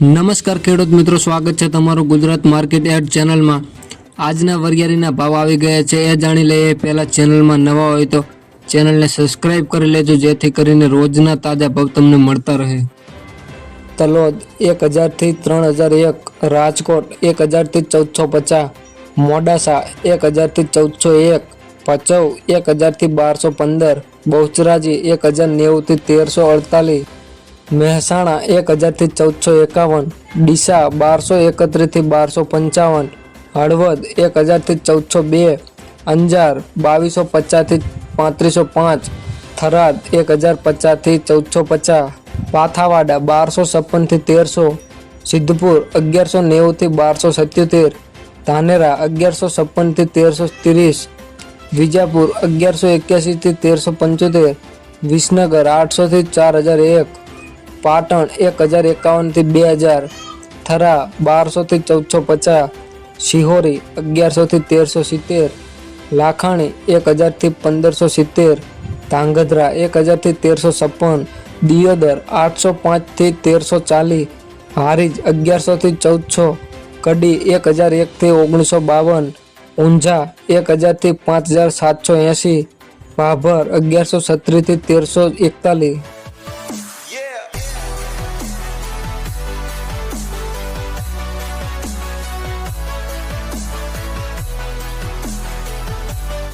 નમસ્કાર ખેડૂત મિત્રો, સ્વાગત છે તમારું ગુજરાત માર્કેટ એડ ચેનલમાં. આજના વરિયાળીના ભાવ આવી ગયા છે, એ જાણી લઈએ, પહેલાં ચેનલમાં નવા હોય તો ચેનલને સબસ્ક્રાઇબ કરી લેજો, જેથી કરીને રોજના તાજા ભાવ તમને મળતા રહે. તલોદ એક હજારથી ત્રણ હજાર એક, રાજકોટ એક હજારથી ચૌદસો પચાસ, મોડાસા એક હજારથી ચૌદસો એક પચવ એક હજારથી બારસો પંદર, બહુચરાજી એક હજાર નેવુંથી તેરસો અડતાલીસ મહેસાણા એક હજારથી ચૌદસો એકાવન, ડીસા બારસો એકત્રીસથી બારસો પંચાવન, હળવદ એક હજારથી ચૌદસો બે, અંજાર બાવીસો પચાસથી પાંત્રીસો પાંચ, થરાદ એક હજાર પચાસથી ચૌદસો પચાસ, પાથાવાડા બારસો છપ્પનથી તેરસો, સિદ્ધપુર અગિયારસો નેવુંથી બારસો સત્યોતેર, ધાનેરા અગિયારસો છપ્પનથી તેરસો ત્રીસ, વિજાપુર અગિયારસો એક્યાસીથી તેરસો પંચોતેર, વિસનગર આઠસોથી ચાર હજાર એક પાટણ એક હજાર એકાવનથી બે હજાર, થરા બારસોથી ચૌદસો પચાસ, શિહોરી અગિયારસોથી તેરસો સિત્તેર, લાખાણી એક હજારથી પંદરસો સિત્તેર, ધાંગધ્રા એક હજારથી તેરસો છપ્પન, દિયોદર આઠસો પાંચથી તેરસો ચાલીસ, હારીજ અગિયારસોથી ચૌદસો, કડી એક હજાર એકથી ઓગણીસો બાવન, ઊંઝા એક હજારથી પાંચ હજાર સાતસો એંસી ભાભર અગિયારસો છત્રીસથી તેરસો એકતાલીસ.